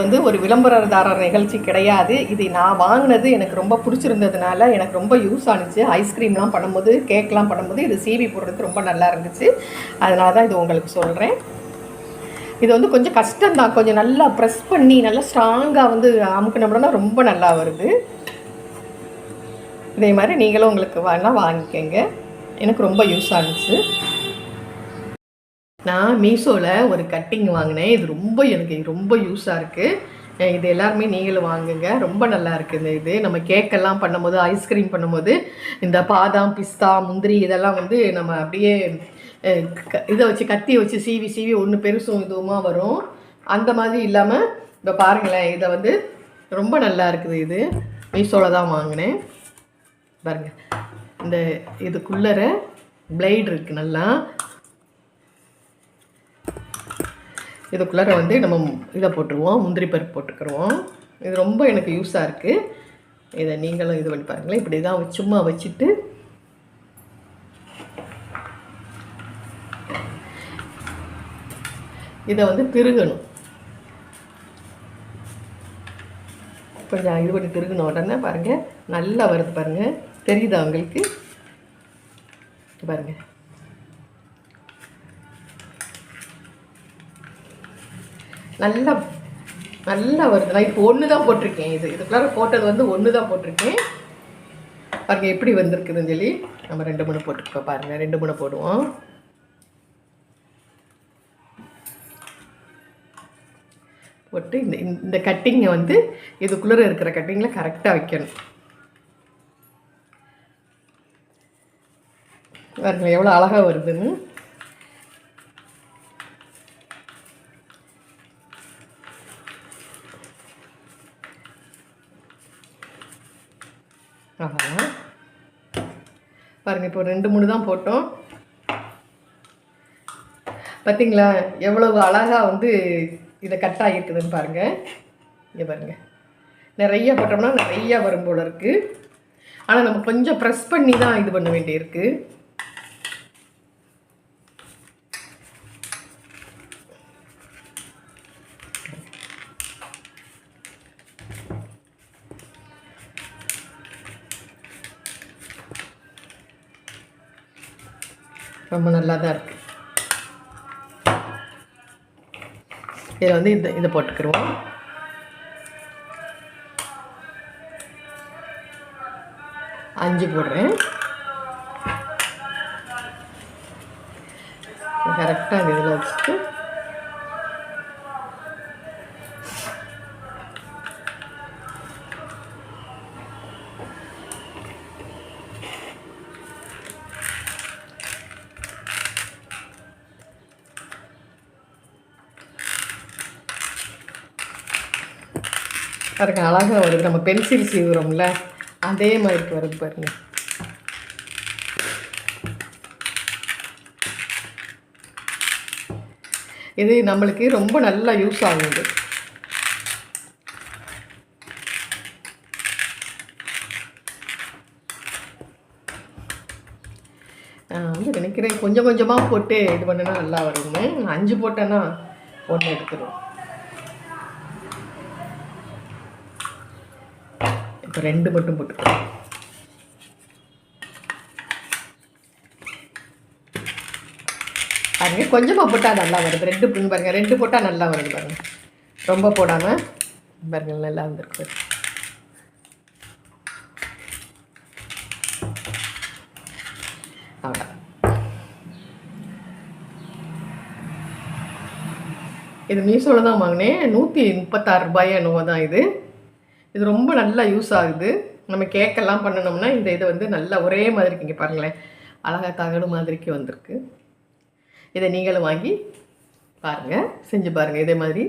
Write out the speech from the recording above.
வந்து ஒரு விளம்பரதாரர் நிகழ்ச்சி கிடையாது. இது நான் வாங்கினது எனக்கு ரொம்ப பிடிச்சிருந்ததுனால எனக்கு ரொம்ப யூஸ் ஆனுச்சு. ஐஸ்கிரீம்லாம் பண்ணும்போது கேக்லாம் பண்ணும்போது இது சீவி போடுறதுக்கு ரொம்ப நல்லா இருந்துச்சு. அதனால தான் இது உங்களுக்கு சொல்கிறேன் இது வந்து கொஞ்சம் கஷ்டம்தான். கொஞ்சம் நல்லா ப்ரெஸ் பண்ணி நல்லா ஸ்ட்ராங்காக வந்து அமுக்கினோம்னா ரொம்ப நல்லா வருது. இதே மாதிரி நீங்களும் உங்களுக்கு வேணால் வாங்கிக்கோங்க. எனக்கு ரொம்ப யூஸ் ஆனிச்சு. நான் மீஷோவில் ஒரு கட்டிங் வாங்கினேன். இது ரொம்ப எனக்கு ரொம்ப யூஸாக இருக்குது இது எல்லாருமே நீங்களும் வாங்குங்க. ரொம்ப நல்லா இருக்குது இந்த இது. நம்ம கேக்கெல்லாம் பண்ணும்போது ஐஸ்கிரீம் பண்ணும்போது இந்த பாதாம் பிஸ்தா முந்திரி இதெல்லாம் வந்து நம்ம அப்படியே க- இதை வச்சு கத்தி வச்சு சீவி சீவி ஒன்று பெருசும் இதுவுமா வரும். அந்த மாதிரி இல்லாமல் இப்போ பாருங்களேன் இதை வந்து ரொம்ப நல்லா இருக்குது இது. மீஷோவில் தான் வாங்கினேன். பாருங்கள் இந்த இதுக்குள்ளர பிளேட் இருக்குது நல்லா. இதுக்குள்ளார வந்து நம்ம இதை போட்டுருவோம் முந்திரி பருப்பு போட்டுக்கிருவோம் இது ரொம்ப எனக்கு யூஸாக இருக்குது இதை நீங்களும் இது பண்ணி பாருங்களேன். இப்படி தான் சும்மா வச்சுட்டு இதை வந்து திருகணும். கொஞ்சம் இது பண்ணி திருகின உடனே பாருங்கள் நல்லா வருது பாருங்கள் தெரியுதா உங்களுக்கு? பாருங்கள் நல்லா நல்லா வருது நான் இப்போ ஒன்று தான் போட்டிருக்கேன். இது இதுக்குள்ளார போட்டது வந்து ஒன்று தான் போட்டிருக்கேன். பாருங்க எப்படி வந்திருக்குதுன்னு சொல்லி நம்ம ரெண்டு மூணு போட்டுருக்கோம் பாருங்க ரெண்டு மூணு போடுவோம். போட்டு இந்த இந்த கட்டிங்கை வந்து இதுக்குள்ளே இருக்கிற கட்டிங்கில் கரெக்டாக வைக்கணும். பாருங்க எவ்வளோ அழகாக வருதுன்னு. ஆஹா. பாருங்கள் இப்போ ரெண்டு மூணு தான் போட்டோம். பார்த்தீங்களா எவ்வளவு அழகாக வந்து இதை கட் ஆகிருக்குதுன்னு பாருங்கள் இங்கே பாருங்கள் நிறைய போட்டோம்னா நிறையா வரும் போல இருக்குது ஆனால் நம்ம கொஞ்சம் ப்ரெஸ் பண்ணி தான் இது பண்ண வேண்டியிருக்கு. ரொம்ப நல்லா தான் இருக்குது இதில் வந்து இந்த இதை போட்டுக்கிருவோம். அஞ்சு போடுறேன். கரெக்டாக அந்த இதில் வச்சுட்டு பாருங்க அழகாக வருது. நம்ம பென்சில் சீவுறோம்ல அதே மாதிரி வருது பாருங்கள் இது நம்மளுக்கு ரொம்ப நல்லா யூஸ் ஆகுது. நான் வந்து நினைக்கிறேன் கொஞ்சம் கொஞ்சமாக போட்டு இது பண்ணுனா நல்லா வருங்க நான் அஞ்சு போட்டேன்னா ஒன்று எடுத்துருவோம். இப்போ ரெண்டு மட்டும் போட்டுக்கலாம் பாருங்க கொஞ்சமாக போட்டால் நல்லா வருது. ரெண்டு புண்ணு பாருங்க ரெண்டு போட்டால் நல்லா வருது பாருங்க. ரொம்ப போடாமல் பாருங்க நல்லா வந்திருக்கு. அவ்வளோ இது மீஷோவில் தான் வாங்கினேன். நூற்றி முப்பத்தாறு ரூபாய் என்னவோ தான் இது. இது ரொம்ப நல்லா யூஸ் ஆகுது. நம்ம கேக்கெல்லாம் பண்ணணும்னா இந்த இது வந்து நல்லா ஒரே மாதிரி இங்கே பாருங்களேன். அழகாக தகடு மாதிரிக்கு வந்திருக்கு. இதை நீங்களும் வாங்கி பாருங்கள் செஞ்சு பாருங்கள் இதே மாதிரி